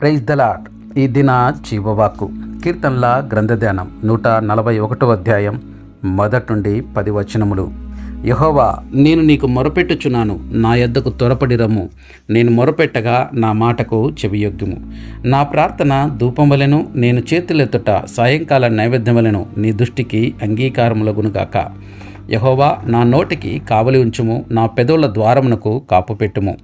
Praise the Lord ఈ దిన జీవవాకు కీర్తనల గ్రంథధ్యానం నూట నలభై ఒకటో అధ్యాయం మొదటి నుండి పది వచనములు. యహోవా నేను నీకు మొరపెట్టుచున్నాను నా యొద్దకు త్వరపడి రమ్ము నేను మొరపెట్టగా నా మాటకు చెవియొగ్గుము. నా ప్రార్థన ధూపం వలెను నేను చేతులెత్తుట సాయంకాల నైవేద్యం వలెను నీ దృష్టికి అంగీకారములగునుగాక. యహోవా నా నోటికి కావలి ఉంచుము నా పెదవుల ద్వారమునకు కాపు పెట్టుము.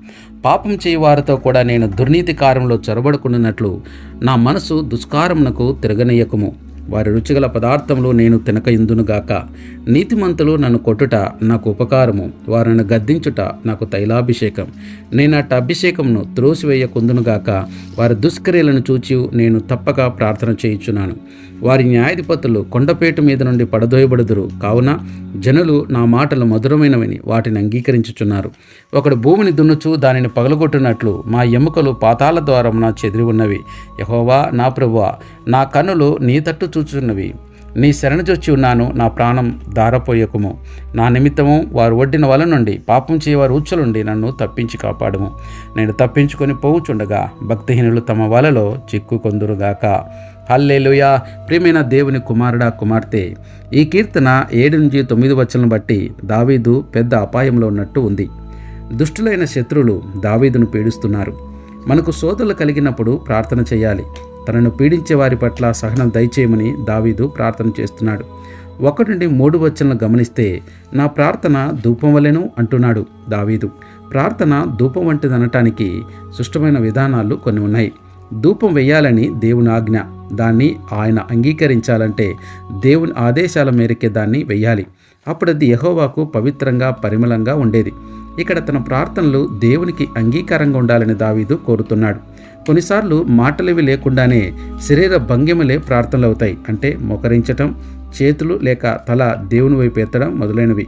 పాపం చేయవారితో కూడా నేను దుర్నీతి కారంలో చొరబడుకున్నట్లు నా మనసు దుష్కారమునకు తిరగనీయకుము. వారి రుచిగల పదార్థములు నేను తినక ఇందునుగాక నీతిమంతులు నన్ను కొట్టుట నాకు ఉపకారము. వారిని గద్దించుట నాకు తైలాభిషేకం. నేను అట్ట అభిషేకమును త్రోసివేయకుందునుగాక వారి దుష్క్రియలను చూచి నేను తప్పక ప్రార్థన చేయుచున్నాను. వారి న్యాయాధిపతులు కొండపేట మీద నుండి పడదోయబడుదురు. కావున జనులు నా మాటలు మధురమైనవని వాటిని అంగీకరించుచున్నారు. ఒకడు భూమిని దున్నుచు దానిని పగలగొట్టినట్లు మా ఎముకలు పాతాల ద్వారా నా చెదిరి ఉన్నవి. యహోవా నా ప్రభువా నా కన్నులు నీ తట్టు చూచున్నవి. నీ శరణజొచ్చి ఉన్నాను నా ప్రాణం దారపోయకుము నా నిమిత్తము వారు ఒడ్డిన వల నుండి పాపం చేయవారు ఉచ్చులుండి నన్ను తప్పించి కాపాడము. నేను తప్పించుకొని పోవుచుండగా భక్తిహీనులు తమ వలలో చిక్కుకొందురుగాక. హల్లేలుయా! ప్రియమైన దేవుని కుమారుడా కుమార్తె ఈ కీర్తన ఏడు నుంచి తొమ్మిది వచ్చలను బట్టి దావీదు పెద్ద అపాయంలో ఉన్నట్టు ఉంది. దుష్టులైన శత్రువులు దావీదును పీడిస్తున్నారు. మనకు సోదరులు కలిగినప్పుడు ప్రార్థన చేయాలి. తనను పీడించే వారి పట్ల సహనం దయచేయమని దావీదు ప్రార్థన చేస్తున్నాడు. ఒకటి నుండి మూడు వచనలు గమనిస్తే నా ప్రార్థన ధూపం వలెను అంటున్నాడు దావీదు. ప్రార్థన ధూపం వంటిది అనటానికి సుష్టమైన విధానాలు కొన్ని ఉన్నాయి. ధూపం వేయాలని దేవుని ఆజ్ఞ దాన్ని ఆయన అంగీకరించాలంటే దేవుని ఆదేశాల మేరకే దాన్ని వెయ్యాలి అప్పుడు అది యహోవాకు పవిత్రంగా పరిమళంగా ఉండేది. ఇక్కడ తన ప్రార్థనలు దేవునికి అంగీకారంగా ఉండాలని దావీదు కోరుతున్నాడు. కొన్నిసార్లు మాటలివి లేకుండానే శరీర భంగిమలే ప్రార్థనలు అవుతాయి అంటే మొకరించటం చేతులు లేక తల దేవుని వైపు ఎత్తడం మొదలైనవి.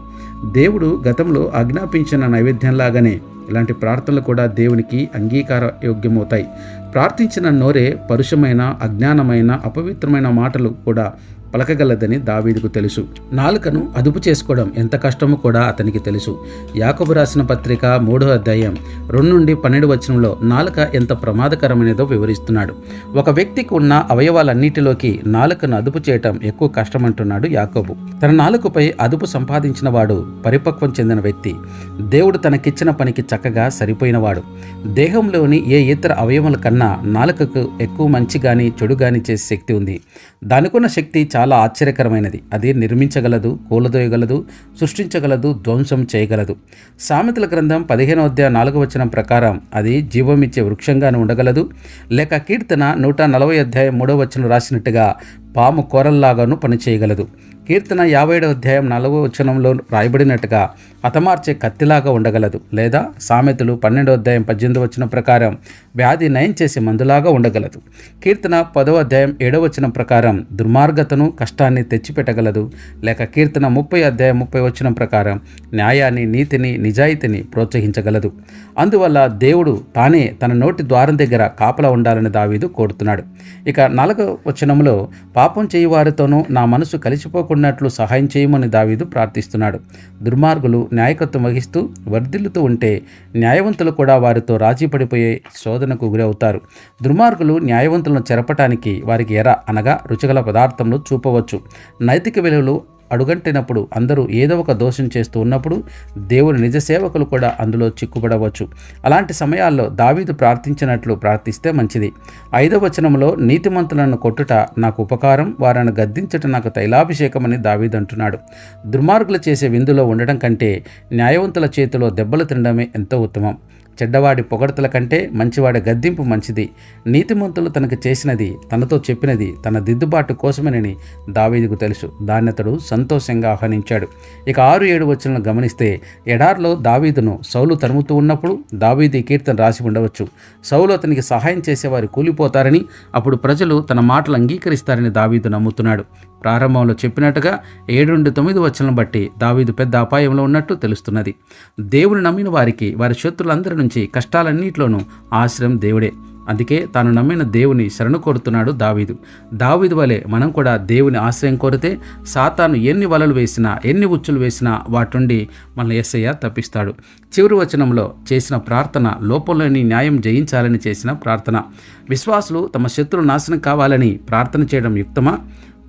దేవుడు గతంలో ఆజ్ఞాపించిన నైవేద్యంలాగానే ఇలాంటి ప్రార్థనలు కూడా దేవునికి అంగీకార యోగ్యమవుతాయి ప్రార్థించిన నోరే పరుషమైన అజ్ఞానమైన అపవిత్రమైన మాటలు కూడా పలకగలదని దావీదుకు తెలుసు. నాలుకను అదుపు చేసుకోవడం ఎంత కష్టమో కూడా అతనికి తెలుసు. యాకబు రాసిన పత్రిక మూడో అధ్యాయం రెండు నుండి పన్నెండు వచనంలో నాలుక ఎంత ప్రమాదకరమైనదో వివరిస్తున్నాడు. ఒక వ్యక్తికి ఉన్న అవయవాలన్నిటిలోకి నాలుకను అదుపు చేయటం ఎక్కువ కష్టమంటున్నాడు యాకబు. తన నాలుకపై అదుపు సంపాదించిన వాడు పరిపక్వం చెందిన వ్యక్తి. దేవుడు తనకిచ్చిన పనికి చక్కగా సరిపోయినవాడు. దేహంలోని ఏ ఇతర అవయవాల కన్నా నాలుకకు ఎక్కువ మంచి గాని చెడు గాని చేసే శక్తి ఉంది. దానికున్న శక్తి చాలా ఆశ్చర్యకరమైనది. అది నిర్మించగలదు కూలదోయగలదు సృష్టించగలదు ధ్వంసం చేయగలదు. సామెతల గ్రంథం పదిహేనో అధ్యాయ నాలుగు వచనం ప్రకారం అది జీవమిచ్చే వృక్షంగాను ఉండగలదు. లేక కీర్తన నూట నలభై అధ్యాయం మూడో వచనం రాసినట్టుగా పాము కోరల్లాగాను పనిచేయగలదు. కీర్తన యాభై ఏడవ అధ్యాయం నలభై వచనంలో రాయబడినట్టుగా హతమార్చే కత్తిలాగా ఉండగలదు లేదా సామెతలు పన్నెండవ అధ్యాయం పద్దెనిమిది వచనం ప్రకారం వ్యాధి నయం చేసే మందులాగా ఉండగలదు. కీర్తన పదవ అధ్యాయం ఏడవ వచనం ప్రకారం దుర్మార్గతను కష్టాన్ని తెచ్చిపెట్టగలదు. లేక కీర్తన ముప్పై అధ్యాయం ముప్పై వచనం ప్రకారం న్యాయాన్ని నీతిని నిజాయితీని ప్రోత్సహించగలదు. అందువల్ల దేవుడు తానే తన నోటి ద్వారం దగ్గర కాపలా ఉండాలని దావీదు కోరుతున్నాడు. ఇక నాలుగవ వచనంలో పాపం చేయువారితోనూ నా మనసు కలిసిపోకున్నట్లు సహాయం చేయమని దావీదు ప్రార్థిస్తున్నాడు. దుర్మార్గులు నాయకత్వం వహిస్తూ వర్ధిల్లుతూ ఉంటే న్యాయవంతులు కూడా వారితో రాజీ పడిపోయే శోధనకు గురవుతారు. దుర్మార్గులు న్యాయవంతులను చెరపటానికి వారికి ఎర అనగా రుచిగల పదార్థంలో చూపవచ్చు. నైతిక విలువలు అడుగంటినప్పుడు అందరూ ఏదో ఒక దోషం చేస్తూ ఉన్నప్పుడు దేవుని నిజ సేవకులు కూడా అందులో చిక్కుపడవచ్చు అలాంటి సమయాల్లో దావీదు ప్రార్థించినట్లు ప్రార్థిస్తే మంచిది. ఐదవ వచనంలో నీతిమంతులను కొట్టుట నాకు ఉపకారం వారిని గద్దించట నాకు తైలాభిషేకమని దావీదు అంటున్నాడు. దుర్మార్గులు చేసే విందులో ఉండడం కంటే న్యాయవంతుల చేతిలో దెబ్బలు తినడమే ఎంతో ఉత్తమం. చెడ్డవాడి పొగడతల కంటే మంచివాడి గద్దింపు మంచిది. నీతిమంతులు తనకు చేసినది తనతో చెప్పినది తన దిద్దుబాటు కోసమేనని దావీదుకు తెలుసు. దాన్ని అతడు సంతోషంగా ఆహ్వానించాడు. ఇక ఆరు ఏడు వచ్చులను గమనిస్తే ఎడార్లో దావీదును సౌలు తరుముతూ ఉన్నప్పుడు దావీది కీర్తన రాసి ఉండవచ్చు. సౌలు అతనికి సహాయం చేసేవారు కూలిపోతారని అప్పుడు ప్రజలు తన మాటలు అంగీకరిస్తారని దావీదు నమ్ముతున్నాడు. ప్రారంభంలో చెప్పినట్టుగా ఏడు నుండి తొమ్మిది వచ్చలను బట్టి దావీదు పెద్ద అపాయంలో ఉన్నట్టు తెలుస్తున్నది. దేవుని నమ్మిన వారికి వారి శత్రులందరి నుంచి కష్టాలన్నింటిలోనూ ఆశ్రయం దేవుడే. అందుకే తాను నమ్మిన దేవుని శరణు కోరుతున్నాడు దావీదు. దావీదు వలె మనం కూడా దేవుని ఆశ్రయం కోరితే సాతాను ఎన్ని వలలు వేసినా ఎన్ని ఉచ్చులు వేసినా వాటి నుండి మన ఎస్ఐ తప్పిస్తాడు. చివరి వచనంలో చేసిన ప్రార్థన లోపంలోని న్యాయం జయించాలని చేసిన ప్రార్థన. విశ్వాసులు తమ శత్రులు నాశనం కావాలని ప్రార్థన చేయడం యుక్తమా?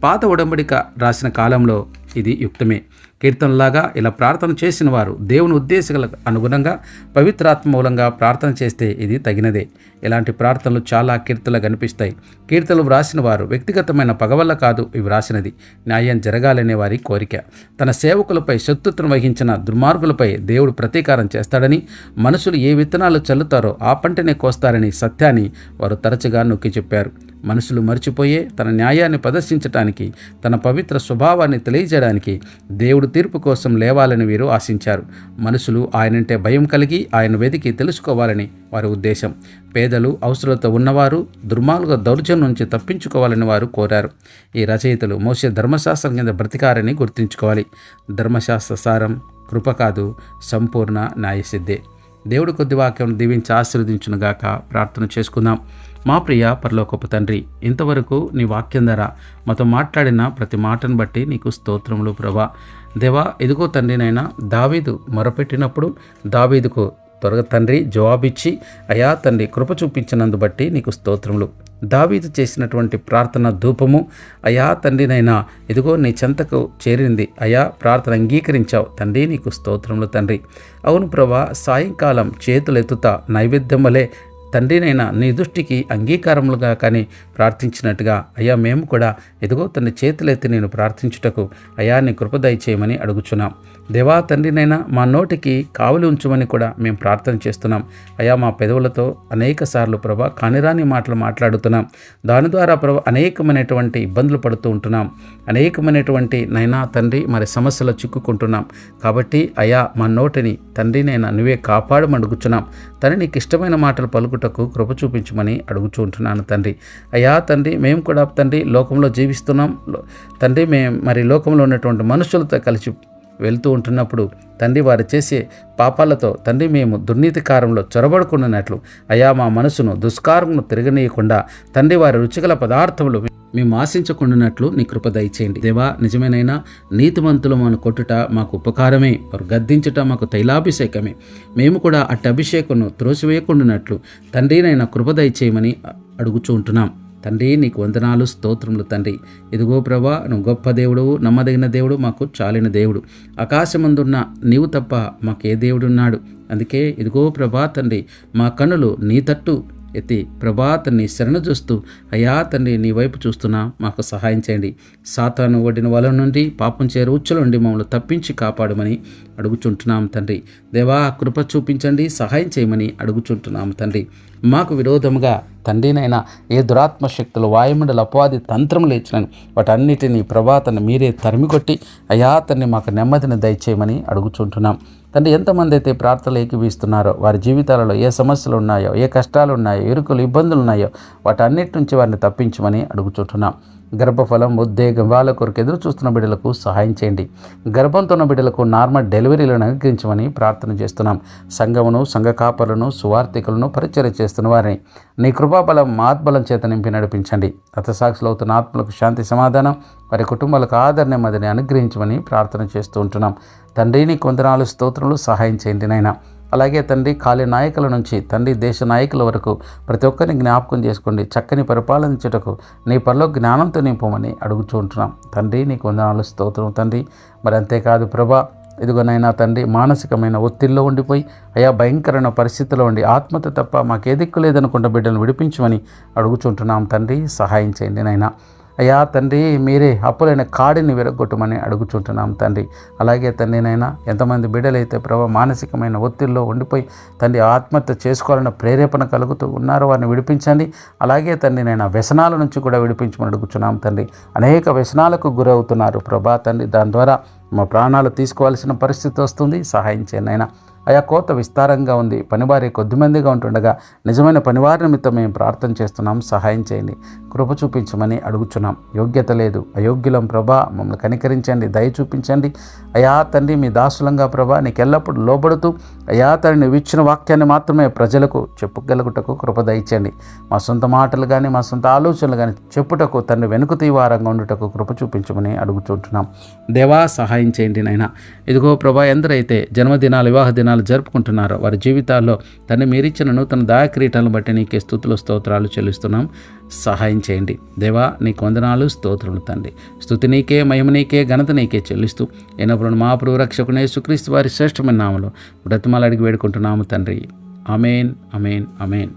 పాత ఉడంబడిక రాసిన కాలంలో ఇది యుక్తమే. కీర్తనలాగా ఇలా ప్రార్థన చేసిన వారు దేవుని ఉద్దేశాలకు అనుగుణంగా పవిత్రాత్మ మూలంగా ప్రార్థన చేస్తే ఇది తగినదే. ఇలాంటి ప్రార్థనలు చాలా కీర్తనలు కనిపిస్తాయి. కీర్తనలు వ్రాసిన వారు వ్యక్తిగతమైన పగవల్ల కాదు ఇవి వ్రాసినది. న్యాయం జరగాలనే వారి కోరిక. తన సేవకులపై శత్రుత్వం వహించిన దుర్మార్గులపై దేవుడు ప్రతీకారం చేస్తాడని మనుషులు ఏ విత్తనాలు చల్లుతారో ఆ పంటనే కోస్తారని సత్యాన్ని వారు తరచుగా నొక్కి చెప్పారు. మనసులు మర్చిపోయే తన న్యాయాన్ని ప్రదర్శించడానికి తన పవిత్ర స్వభావాన్ని తెలియజేయడానికి దేవుడు తీర్పు కోసం లేవాలని వీరు ఆశించారు. మనుషులు ఆయనంటే భయం కలిగి ఆయన వెతికి తెలుసుకోవాలని వారి ఉద్దేశం. పేదలు అవసరాలతో ఉన్నవారు దుర్మార్గ దౌర్జన్యం నుంచి తప్పించుకోవాలని వారు కోరారు. ఈ రచయితలు మోసే ధర్మశాస్త్రం కింద బ్రతికారని గుర్తుంచుకోవాలి. ధర్మశాస్త్ర సారం కృప కాదు సంపూర్ణ న్యాయసిద్ధే. దేవుడు కొద్ది వాక్యం దీవించి ఆశీర్వదించునుగాక. ప్రార్థన చేసుకుందాం. మా ప్రియ పరలోకపు తండ్రి ఇంతవరకు నీ వాక్యం ధర మాతో మాట్లాడిన ప్రతి మాటను బట్టి నీకు స్తోత్రములు ప్రభా. దేవా ఇదిగో తండ్రినైనా దావీదు మొరపెట్టినప్పుడు దావీదుకు త్వరగా తండ్రి జవాబిచ్చి అయా తండ్రి కృప చూపించినందు బట్టి నీకు స్తోత్రములు. దావీదు చేసినటువంటి ప్రార్థన ధూపము అయా తండ్రినైనా ఇదిగో నీ చెంతకు చేరింది. అయా ప్రార్థన అంగీకరించావు తండ్రి నీకు స్తోత్రములు తండ్రి. అవును ప్రభా సాయంకాలం చేతులెత్తుతా నైవేద్యం వలె తండ్రినైనా నీ దృష్టికి అంగీకారములుగా కానీ ప్రార్థించినట్టుగా అయ్యా మేము కూడా ఎదుగో తన చేతులెత్తి నేను ప్రార్థించుటకు అయా నీ కృప దయచేయమని అడుగుచున్నాం. దేవా తండ్రినైనా మా నోటికి కావలి ఉంచమని కూడా మేము ప్రార్థన చేస్తున్నాం. అయా మా పెదవులతో అనేక సార్లు ప్రభా కానిరాని మాటలు మాట్లాడుతున్నాం. దాని ద్వారా ప్రభా అనేకమైనటువంటి ఇబ్బందులు పడుతూ ఉంటున్నాం. అనేకమైనటువంటి నైనా తండ్రి మరి సమస్యలు చిక్కుకుంటున్నాం. కాబట్టి అయా మా నోటిని తండ్రినైనా నువ్వే కాపాడమడుగుచున్నాం. తండ్రి నీకు ఇష్టమైన మాటలు పలుకుటకు కృప చూపించమని అడుగుచూ ఉంటున్నాను తండ్రి. అయ్యా తండ్రి మేము కూడా తండ్రి లోకంలో జీవిస్తున్నాం. తండ్రి మేము మరి లోకంలో ఉన్నటువంటి మనుషులతో కలిసి వెళ్తూ ఉంటున్నప్పుడు తండ్రి వారు చేసే పాపాలతో తండ్రి మేము దుర్నీతి కారంలో చొరబడుకున్నట్లు అయా మా మనసును దుష్కారమును తిరగనీయకుండా తండ్రి వారి రుచిగల పదార్థములు మేము ఆశించకుండానట్లు నీ కృప దయచేయండి. దేవా నిజమేనైనా నీతిమంతులు మన కొట్టుట మాకు ఉపకారమే వారు గద్దించుట మాకు తైలాభిషేకమే. మేము కూడా అట్టి అభిషేకను త్రోసివేయకుండానట్లు తండ్రినైనా కృప దయచేయమని అడుగుచూ ఉంటున్నాం తండ్రి నీకు వందనాలు స్తోత్రములు తండ్రి. ఇదిగో ప్రభా నువ్వు గొప్ప దేవుడు నమ్మదగిన దేవుడు మాకు చాలిన దేవుడు. ఆకాశమందున్న నీవు తప్ప మాకే దేవుడున్నాడు. అందుకే ఇదిగో ప్రభా తండ్రి మా కన్నులు నీ తట్టు ఎత్తి ప్రభా నీ శరణు చూస్తూ అయ్యా తండ్రి నీ వైపు చూస్తున్నా మాకు సహాయం చేయండి. సాతాను వడ్డిన వల నుండి పాపం చేరు ఉచ్చుల నుండి మమ్మల్ని తప్పించి కాపాడమని అడుగుచుంటున్నాం తండ్రి. దేవా కృప చూపించండి సహాయం చేయమని అడుగుచుంటున్నాం తండ్రి. మాకు విరోధముగా తండ్రినైనా ఏ దురాత్మ శక్తులు వాయుమండల అపవాది తంత్రములు ఇచ్చినను వాటన్నిటినీ ప్రభాతను మీరే తరిమికొట్టి అయా తన్ని మాకు నెమ్మదిని దయచేయమని అడుగుచుంటున్నాం. తండ్రి ఎంతమంది అయితే ప్రార్థనలు ఏకీవిస్తున్నారో వారి జీవితాలలో ఏ సమస్యలు ఉన్నాయో ఏ కష్టాలు ఉన్నాయో ఇరుకులు ఇబ్బందులు ఉన్నాయో వాటన్నిటి నుంచి వారిని తప్పించమని అడుగుచుంటున్నాం. గర్భఫలం ఉద్వేగం వాళ్ళ కొరకు ఎదురు చూస్తున్న బిడ్డలకు సహాయం చేయండి. గర్భంతో ఉన్న బిడ్డలకు నార్మల్ డెలివరీలను అనుగ్రహించమని ప్రార్థన చేస్తున్నాం. సంఘమును సంఘ కాపలను సువార్థికులను పరిచయం చేస్తున్న వారిని నీ కృపాబలం మాత్బలం చేత నింపి నడిపించండి. రథసాక్షులు అవుతున్న ఆత్మలకు శాంతి సమాధానం వారి కుటుంబాలకు ఆదరణ మదిని అనుగ్రహించమని ప్రార్థన చేస్తూ ఉంటున్నాం. తండ్రిని కొందనాలు స్తోత్రములు సహాయం చేయండి నాయనా. అలాగే తండ్రి కాలి నాయకుల నుంచి తండ్రి దేశ నాయకుల వరకు ప్రతి ఒక్కరిని జ్ఞాపకం చేసుకోండి. చక్కని పరిపాలించుటకు నీ పనిలో జ్ఞానంతో నింపమని అడుగుచూ ఉంటున్నాం. తండ్రి నీకు వందనాలు స్తోత్రం తండ్రి. మరి అంతేకాదు ప్రభా ఇదిగోనైనా తండ్రి మానసికమైన ఒత్తిడిలో ఉండిపోయి అయా భయంకరమైన పరిస్థితిలో ఉండి ఆత్మత తప్ప మాకే దిక్కు లేదనుకుంటే బిడ్డలను విడిపించమని అడుగుచుంటున్నాం తండ్రి సహాయం చేయండి నైనా అయ్యా తండ్రి మీరే అప్పులైన కాడిని విరగొట్టమని అడుగుచుంటున్నాం తండ్రి. అలాగే తండ్రి నైనా ఎంతమంది బిడ్డలైతే ప్రభా మానసికమైన ఒత్తిడిలో ఉండిపోయి తండ్రి ఆత్మహత్య చేసుకోవాలన్న ప్రేరేపణ కలుగుతూ ఉన్నారో వారిని విడిపించండి. అలాగే తండ్రి వ్యసనాల నుంచి కూడా విడిపించమని అడుగుచున్నాం తండ్రి. అనేక వ్యసనాలకు గురవుతున్నారు ప్రభా తండ్రి. దాని ద్వారా మా ప్రాణాలు తీసుకోవాల్సిన పరిస్థితి వస్తుంది. సహాయం చేయండి ఆయా అయా కోత విస్తారంగా ఉంది. పనివారి కొద్దిమందిగా ఉంటుండగా నిజమైన పనివారి నిమిత్తం మేము ప్రార్థన చేస్తున్నాం. సహాయం చేయండి. కృప చూపించమని అడుగుచున్నాం. యోగ్యత లేదు. అయోగ్యులం ప్రభా మమ్మల్ని కనికరించండి. దయ చూపించండి. అయా తండ్రి మీ దాసులంగా ప్రభా నీకు ఎల్లప్పుడూ లోబడుతూ అయా తండ్రి నువ్వు ఇచ్చిన వాక్యాన్ని మాత్రమే ప్రజలకు చెప్పుగలుగుటకు కృప దయచండి మా సొంత మాటలు కానీ మా సొంత ఆలోచనలు కానీ చెప్పుటకు తండ్రి వెనుక తీవారంగా ఉండుటకు కృప చూపించమని అడుగుచుంటున్నాం. దేవా సహాయం చేయండి నాయన. ఇదిగో ప్రభా ఎందరైతే జన్మదినాలు వివాహ దినాలు జరుపుకుంటున్నారు వారి జీవితాల్లో తను మీరిచ్చిన నూతన దాయక్రీటలను బట్టి నీకే స్థుతులు స్తోత్రాలు చెల్లిస్తున్నాం. సహాయం చేయండి. దేవా నీకు వందనాలు స్తోత్రములు తండ్రి. స్థుతి నీకే మహిమ నీకే ఘనత నీకే చెల్లిస్తూ ఎన్నప్పుడు మా ప్రభు రక్షకునే సుక్రీస్తు వారి శ్రేష్టమైన నామలో బ్రతిమాలు అడిగి వేడుకుంటున్నాము తండ్రి. అమేన్ అమేన్ అమేన్